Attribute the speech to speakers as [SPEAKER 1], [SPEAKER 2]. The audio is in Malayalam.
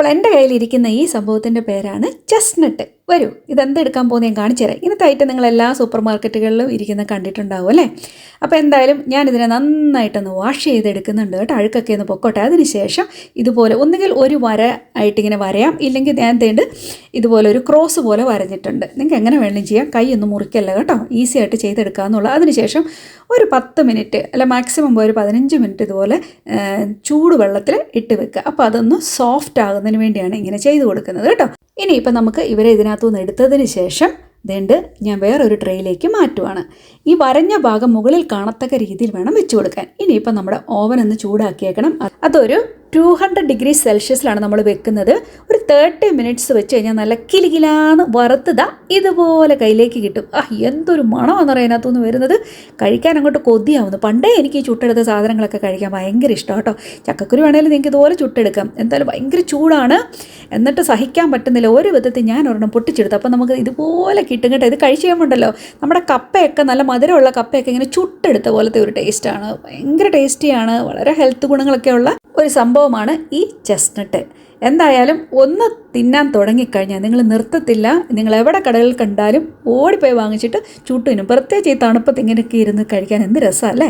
[SPEAKER 1] അപ്പോൾ എന്റെ കയ്യിലിരിക്കുന്ന ഈ സംഭവത്തിന്റെ പേരാണ് ചെസ്നട്ട് വരൂ ഇതെന്തെടുക്കാൻ പോകുന്നത് ഞാൻ കാണിച്ചു തരാം. ഇന്നത്തെ ഐറ്റം നിങ്ങൾ എല്ലാ സൂപ്പർ മാർക്കറ്റുകളിലും ഇരിക്കുന്ന കണ്ടിട്ടുണ്ടാവും അല്ലേ? അപ്പോൾ എന്തായാലും ഞാൻ ഇതിനെ നന്നായിട്ടൊന്ന് വാഷ് ചെയ്തെടുക്കുന്നുണ്ട് കേട്ടോ. അഴുക്കൊക്കെ ഒന്ന് പൊക്കോട്ടെ. അതിനുശേഷം ഇതുപോലെ ഒന്നുകിൽ ഒരു വര ആയിട്ടിങ്ങനെ വരയാം. ഇല്ലെങ്കിൽ ഞാൻ തേണ്ട് ഇതുപോലെ ഒരു ക്രോസ് പോലെ വരഞ്ഞിട്ടുണ്ട്. നിങ്ങൾക്ക് എങ്ങനെ വേണമെങ്കിലും ചെയ്യാം. കൈ ഒന്നും മുറിക്കല്ല കേട്ടോ. ഈസി ആയിട്ട് ചെയ്തെടുക്കാമെന്നുള്ള അതിനുശേഷം ഒരു പത്ത് മിനിറ്റ് അല്ല മാക്സിമം ഒരു പതിനഞ്ച് മിനിറ്റ് ഇതുപോലെ ചൂടുവെള്ളത്തിൽ ഇട്ട് വെക്കുക. അപ്പോൾ അതൊന്ന് സോഫ്റ്റ് ആകുന്നതിന് വേണ്ടിയാണ് ഇങ്ങനെ ചെയ്ത് കൊടുക്കുന്നത് കേട്ടോ. ഇനിയിപ്പോൾ നമുക്ക് ഇവരെ ഇതിനകത്തു നിന്ന് എടുത്തതിന് ശേഷം ദണ്ട് ഞാൻ വേറൊരു ട്രേയിലേക്ക് മാറ്റുവാണ്. ഈ വരഞ്ഞ ഭാഗം മുകളിൽ കാണത്തക്ക രീതിയിൽ വേണം വെച്ചു കൊടുക്കാൻ. ഇനിയിപ്പോൾ നമ്മുടെ ഓവൻ ഒന്ന് ചൂടാക്കിയേക്കണം. അത് അതൊരു ടു ഹൺഡ്രഡ് ഡിഗ്രി സെൽഷ്യസിലാണ് നമ്മൾ വെക്കുന്നത്. ഒരു തേർട്ടി മിനിറ്റ്സ് വെച്ച് കഴിഞ്ഞാൽ നല്ല കിലുകിലാന്ന് വറുത്തതാ ഇതുപോലെ കയ്യിലേക്ക് കിട്ടും. ആ എന്തൊരു മണമാണെന്ന് പറയാം അതിനകത്തുനിന്ന് വരുന്നത്? കഴിക്കാൻ അങ്ങോട്ട് കൊതിയാവുന്നു. പണ്ടേ എനിക്ക് ഈ ചുട്ടെടുത്ത സാധനങ്ങളൊക്കെ കഴിക്കാൻ ഭയങ്കര ഇഷ്ടം കേട്ടോ. ചക്കക്കുരു വേണേലും നിങ്ങൾക്ക് ഇതുപോലെ ചുട്ടെടുക്കാം. എന്തായാലും ഭയങ്കര ചൂടാണ്. എന്നിട്ട് സഹിക്കാൻ പറ്റുന്നില്ല. ഒരു വിധത്തിൽ ഞാൻ ഒരെണ്ണം പൊട്ടിച്ചെടുത്തു. അപ്പോൾ നമുക്ക് ഇതുപോലെ കിട്ടും കേട്ടോ. ഇത് കഴിച്ച് കഴിയുമ്പോണ്ടല്ലോ നമ്മുടെ കപ്പയൊക്കെ നല്ല മധുരമുള്ള കപ്പയൊക്കെ ഇങ്ങനെ ചുട്ടെടുത്ത പോലത്തെ ഒരു ടേസ്റ്റാണ് ഭയങ്കര ടേസ്റ്റിയാണ് വളരെ ഹെൽത്ത് ഗുണങ്ങളൊക്കെ ഉള്ള ഒരു സംഭവമാണ് ഈ ചെസ്റ്റ്നട്ട് എന്തായാലും ഒന്ന് തിന്നാൻ തുടങ്ങിക്കഴിഞ്ഞാൽ നിങ്ങൾ നിർത്തത്തില്ല. നിങ്ങൾ എവിടെ കടകളിൽ കണ്ടാലും ഓടിപ്പോയി വാങ്ങിച്ചിട്ട് ചുട്ടിനും പ്രത്യേകിച്ച് ഈ തണുപ്പത്ത് ഇങ്ങനെയൊക്കെ ഇരുന്ന് കഴിക്കാൻ എന്ത് രസമല്ലേ?